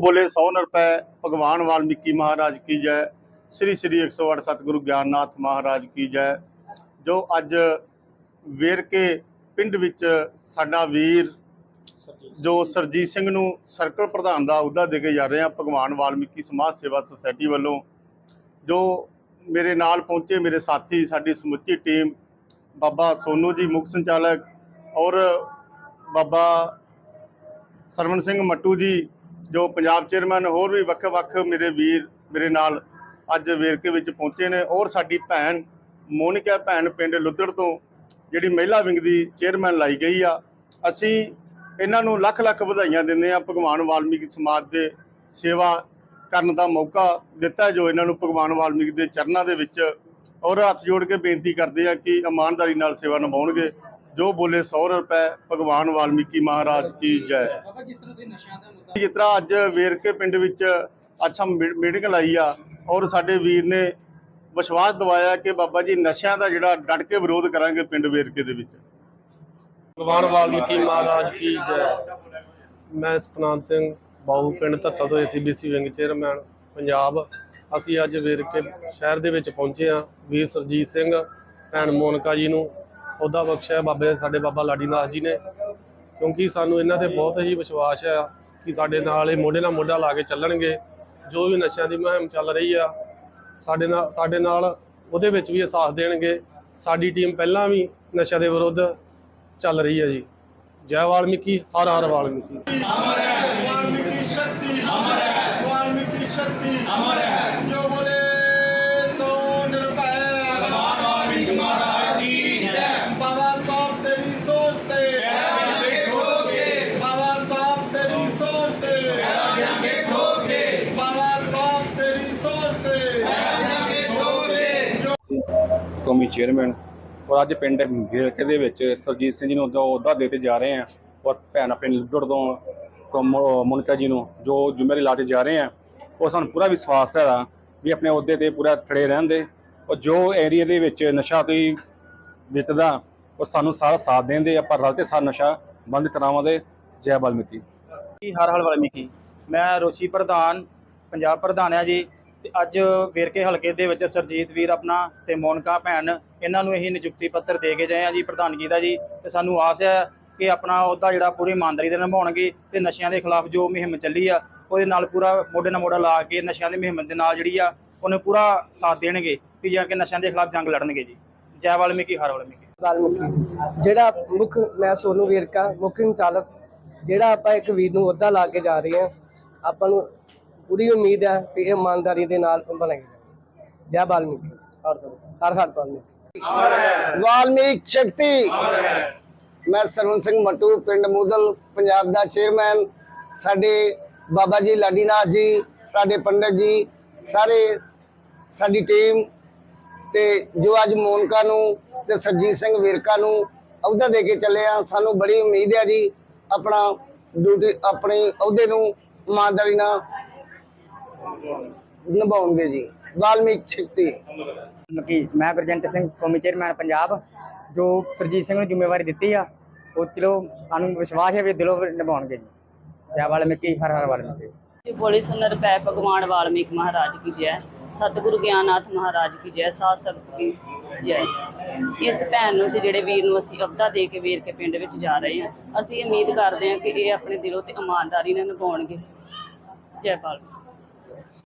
ਬੋਲੇ 100 ਰੁਪਏ ਭਗਵਾਨ ਵਾਲਮੀਕੀ ਮਹਾਰਾਜ ਕੀ ਜੈ। ਸ੍ਰੀ ਸ੍ਰੀ 108 ਸਤਿਗੁਰੂ ਗਿਆਨਨਾਥ ਮਹਾਰਾਜ ਕੀ ਜੈ। ਜੋ ਅੱਜ ਵੇਰਕੇ ਪਿੰਡ ਵਿੱਚ ਸਾਡਾ ਵੀਰ, ਜੋ ਸਰਜੀਤ ਸਿੰਘ ਨੂੰ ਸਰਕਲ ਪ੍ਰਧਾਨ ਦਾ ਅਹੁਦਾ ਦੇ ਕੇ ਜਾ ਰਹੇ ਆ, ਭਗਵਾਨ ਵਾਲਮੀਕੀ ਸਮਾਜ ਸੇਵਾ ਸੁਸਾਇਟੀ ਵੱਲੋਂ, ਜੋ ਮੇਰੇ ਨਾਲ ਪਹੁੰਚੇ ਮੇਰੇ ਸਾਥੀ, ਸਾਡੀ ਸਮੁੱਚੀ ਟੀਮ, ਬਾਬਾ ਸੋਨੂ ਜੀ ਮੁੱਖ ਸੰਚਾਲਕ ਔਰ ਬਾਬਾ ਸਰਵਣ ਸਿੰਘ ਮੱਟੂ ਜੀ ਜੋ ਪੰਜਾਬ ਚੇਅਰਮੈਨ ਹੋਰ ਵੀ ਵੱਖ-ਵੱਖ ਮੇਰੇ ਵੀਰ ਮੇਰੇ ਨਾਲ ਅੱਜ ਵੇਰਕੇ ਵਿੱਚ ਪਹੁੰਚੇ ਨੇ ਔਰ ਸਾਡੀ ਭੈਣ ਮੋਨਿਕਾ, ਭੈਣ ਪਿੰਡ ਲੁੱਧੜ ਤੋਂ ਜਿਹੜੀ ਮਹਿਲਾ ਵਿੰਗ ਦੀ ਚੇਅਰਮੈਨ ਲਾਈ ਗਈ ਆ। ਅਸੀਂ ਇਹਨਾਂ ਨੂੰ ਲੱਖ ਲੱਖ ਵਧਾਈਆਂ ਦਿੰਦੇ ਆ ਭਗਵਾਨ ਵਾਲਮੀਕੀ ਸਮਾਜ ਦੇ ਸੇਵਾ ਕਰਨ ਦਾ ਮੌਕਾ ਦਿੱਤਾ ਜੋ ਇਹਨਾਂ ਨੂੰ ਭਗਵਾਨ ਵਾਲਮੀਕੀ ਦੇ ਚਰਨਾਂ ਦੇ ਵਿੱਚ ਔਰ ਹੱਥ ਜੋੜ ਕੇ ਬੇਨਤੀ ਕਰਦੇ ਆ ਕਿ ਇਮਾਨਦਾਰੀ ਨਾਲ ਸੇਵਾ ਨਿਭਾਉਣਗੇ। ਜੋ ਬੋਲੇ 100 ਰੁਪਏ ਭਗਵਾਨ ਵਾਲਮੀਕੀ ਮਹਾਰਾਜ ਕੀ ਜੈ। ਜਿਸ ਤਰ੍ਹਾਂ ਅੱਜ ਵੇਰਕੇ ਪਿੰਡ ਵਿੱਚ ਅੱਛਾ ਮੀਟਿੰਗ ਲਾਈ ਆ ਔਰ ਸਾਡੇ ਵੀਰ ਨੇ ਵਿਸ਼ਵਾਸ ਦਿਵਾਇਆ ਕਿ ਬਾਬਾ ਜੀ ਨਸ਼ਿਆਂ ਦਾ ਜਿਹੜਾ ਡਟ ਕੇ ਵਿਰੋਧ ਕਰਾਂਗੇ ਪਿੰਡ ਵੇਰਕੇ ਦੇ ਵਿੱਚ। ਭਗਵਾਨ ਵਾਲਮੀਕੀ ਮਹਾਰਾਜ ਕੀ ਜੈ। ਮੈਂ ਸਤਨਾਮ ਸਿੰਘ ਬਾਹੂ ਪਿੰਡ ਧੱਤਾ ਤੋਂ ਏਸੀਬੀਸੀ ਵਿੰਗ ਚੇਅਰਮੈਨ ਪੰਜਾਬ। ਅਸੀਂ ਅੱਜ ਵੇਰਕੇ ਸ਼ਹਿਰ ਦੇ ਵਿੱਚ ਪਹੁੰਚੇ ਹਾਂ। ਵੀਰ ਸਰਜੀਤ ਸਿੰਘ ਭੈਣ ਮੋਨਕਾ ਜੀ ਨੂੰ ਉਹਦਾ ਬਖਸ਼ਿਆ ਬਾਬੇ ਸਾਡੇ ਬਾਬਾ ਲਾਡੀਨਾਥ ਜੀ ਨੇ। ਕਿਉਂਕਿ ਸਾਨੂੰ ਇਹਨਾਂ ਤੇ ਬਹੁਤ ਹੀ ਵਿਸ਼ਵਾਸ ਆ ਕਿ ਸਾਡੇ ਨਾਲ ਇਹ ਮੋਢੇ ਨਾਲ ਮੋਢਾ ਲਾ ਕੇ ਚੱਲਣਗੇ। ਜੋ ਵੀ ਨਸ਼ਿਆਂ ਦੀ ਮੁਹਿੰਮ ਚੱਲ ਰਹੀ ਆ, ਸਾਡੇ ਨਾਲ ਸਾਡੇ ਨਾਲ ਉਹਦੇ ਵਿੱਚ ਵੀ ਇਹ ਸਾਥ ਦੇਣਗੇ। ਸਾਡੀ ਟੀਮ ਪਹਿਲਾਂ ਵੀ ਨਸ਼ਿਆਂ ਦੇ ਵਿਰੁੱਧ ਚੱਲ ਰਹੀ ਹੈ ਜੀ। ਜੈ ਵਾਲਮੀਕੀ, ਹਰ ਹਰ ਵਾਲਮੀਕੀ। ਕੌਮੀ ਚੇਅਰਮੈਨ ਔਰ ਅੱਜ ਪਿੰਡ ਗਿਰਕੇ ਦੇ ਵਿੱਚ ਸਰਜੀਤ ਸਿੰਘ ਜੀ ਨੂੰ ਜੋ ਅਹੁਦਾ ਦੇ 'ਤੇ ਜਾ ਰਹੇ ਆ, ਔਰ ਭੈਣ ਆਪਣੇ ਲੁੱਡੜ ਤੋਂ ਤੋਂ ਮੁਨਕਾ ਜੀ ਨੂੰ ਜੋ ਜ਼ਿੰਮੇਵਾਰੀ ਲਾ ਕੇ ਜਾ ਰਹੇ ਆ, ਉਹ ਸਾਨੂੰ ਪੂਰਾ ਵਿਸ਼ਵਾਸ ਹੈ ਵੀ ਆਪਣੇ ਅਹੁਦੇ ਤੇ ਪੂਰਾ ਖੜੇ ਰਹਿਣ ਦੇ, ਔਰ ਜੋ ਏਰੀਆ ਦੇ ਵਿੱਚ ਨਸ਼ਾ ਕੋਈ ਵਿਕਦਾ ਉਹ ਸਾਨੂੰ ਸਾਰਾ ਸਾਥ ਦੇਂਦੇ ਆਪਾਂ ਰਲ 'ਤੇ ਸਾਰਾ ਨਸ਼ਾ ਬੰਦ ਕਰਾਵਾਂਗੇ। ਜੈ ਵਾਲਮੀਕੀ ਜੀ ਹਰ ਹਾਲ ਵਾਲਮੀਕੀ ਮੈਂ ਰੋਚੀ ਪ੍ਰਧਾਨ, ਪੰਜਾਬ ਪ੍ਰਧਾਨ ਆ ਜੀ। ਤੇ ਅੱਜ ਵੇਰਕੇ ਹਲਕੇ ਦੇ ਵਿੱਚ ਸਰਜੀਤ ਵੀਰ ਆਪਣਾ ਤੇ ਮੋਨਕਾ ਭੈਣ, ਇਹਨਾਂ ਨੂੰ ਇਹੀ ਨਿਯੁਕਤੀ ਪੱਤਰ ਦੇ ਕੇ ਗਏ ਆ ਜੀ ਪ੍ਰਧਾਨਗੀ ਦਾ ਜੀ, ਤੇ ਸਾਨੂੰ ਆਸ ਹੈ ਕਿ ਆਪਣਾ ਉਹਦਾ ਜਿਹੜਾ ਪੂਰੀ ਇਮਾਨਦਾਰੀ ਦੇ ਨਿਭਾਉਣਗੇ ਤੇ ਨਸ਼ਿਆਂ ਦੇ ਖਿਲਾਫ ਜੋ ਮੁਹਿੰਮ ਚੱਲੀ ਆ, ਉਹਦੇ ਨਾਲ ਪੂਰਾ ਮੋਢੇ ਨਾਲ ਮੋਢਾ ਲਾ ਕੇ ਨਸ਼ਿਆਂ ਦੀ ਮੁਹਿੰਮ ਦੇ ਨਾਲ ਜਿਹੜੀ ਆ, ਉਹਨੂੰ ਪੂਰਾ ਸਾਥ ਦੇਣਗੇ ਕਿ ਜਾਂ ਕੇ ਨਸ਼ਿਆਂ ਦੇ ਖਿਲਾਫ ਜੰਗ ਲੜਨਗੇ ਜੀ। ਜੈ ਵਾਲਮੀਕੀ ਹਰ ਵਾਲਮੀਕੀ ਵਾਲਮੀਕੀ ਜਿਹੜਾ ਮੁੱਖ, ਮੈਂ ਸੋਨੂ ਵੇਰਕਾ, ਮੁੱਖ ਸੰਚਾਲਕ ਜਿਹੜਾ ਆਪਾਂ ਇੱਕ ਵੀਰ ਨੂੰ ਅਹੁਦਾ ਲਾ ਕੇ ਜਾ ਰਹੇ ਹਾਂ ਆਪਾਂ ਨੂੰ ਪੂਰੀ ਉਮੀਦ ਹੈ ਕਿ ਇਹ ਇਮਾਨਦਾਰੀ ਦੇ ਨਾਲ ਬਣੇਗਾ ਜੈ ਵਾਲਮੀਕੀ। ਹਰ ਹਰ ਵਾਲਮੀਕੀ। ਵਾਲਮੀਕ। ਸ਼ਕਤੀ। ਮੈਂ ਸਰਵਨ ਸਿੰਘ ਮੱਟੂ ਪਿੰਡ ਮੂਦਲ ਪੰਜਾਬ ਦਾ ਚੇਅਰਮੈਨ ਸਾਡੇ ਬਾਬਾ ਜੀ ਲਾਡੀਨਾਥ ਜੀ ਸਾਡੇ ਪੰਡਤ ਜੀ ਸਾਰੇ ਸਾਡੀ ਟੀਮ ਤੇ ਜੋ ਅੱਜ ਮੋਨਕਾ ਨੂੰ ਤੇ ਸਰਜੀਤ ਸਿੰਘ ਵਿਰਕਾ ਨੂੰ ਅਹੁਦਾ ਦੇ ਕੇ ਚੱਲੇ ਆ ਸਾਨੂੰ ਬੜੀ ਉਮੀਦ ਹੈ ਜੀ ਆਪਣਾ ਡਿਊਟੀ ਆਪਣੇ ਅਹੁਦੇ ਨੂੰ ਇਮਾਨਦਾਰੀ ਨਾਲ ਨਿਭਾਉਣਗੇ ਜੀ। ਵਾਲਮੀਕ ਸ਼ਕਤੀ। ਮਕੀ ਮੈਂ ਪ੍ਰਜੰਟ ਸਿੰਘ ਕੌਮੀ ਚੇਅਰਮੈਨ ਪੰਜਾਬ ਜੋ ਸਰਜੀਤ ਸਿੰਘ ਨੂੰ ਜ਼ਿੰਮੇਵਾਰੀ ਦਿੱਤੀ ਆ ਉਹ ਦਿਲੋਂ ਸਾਨੂੰ ਵਿਸ਼ਵਾਸ ਹੈ ਵੀ ਦਿਲੋਂ ਨਿਭਾਉਣਗੇ ਜੀ। ਜੈ ਵਾਲਮੀਕੀ ਹਰ ਹਰ ਵਾਲਮੀਕੀ। ਜੀ ਬੋਲੀ ਸੁਨਰ ਪੈ ਭਗਵਾਨ ਵਾਲਮੀਕ ਮਹਾਰਾਜ ਕੀ ਜੈ। ਸਤਿਗੁਰੂ ਗਿਆਨਨਾਥ ਮਹਾਰਾਜ ਕੀ ਜੈ ਸਾਧ ਸੰਗਤ ਕੀ ਜੈ। ਇਸ ਭੈਣ ਨੂੰ ਤੇ ਜਿਹੜੇ ਵੀਰ ਨੂੰ ਅਸੀਂ ਅਬਦਾ ਦੇ ਕੇ ਵੀਰ ਕੇ ਪਿੰਡ ਵਿੱਚ ਜਾ ਰਹੇ ਹਾਂ ਅਸੀਂ ਉਮੀਦ ਕਰਦੇ ਹਾਂ ਕਿ ਇਹ ਆਪਣੇ ਦਿਲੋਂ ਤੇ ਇਮਾਨਦਾਰੀ ਨਾਲ ਨਿਭਾਉਣਗੇ। ਜੈ ਪਾਲ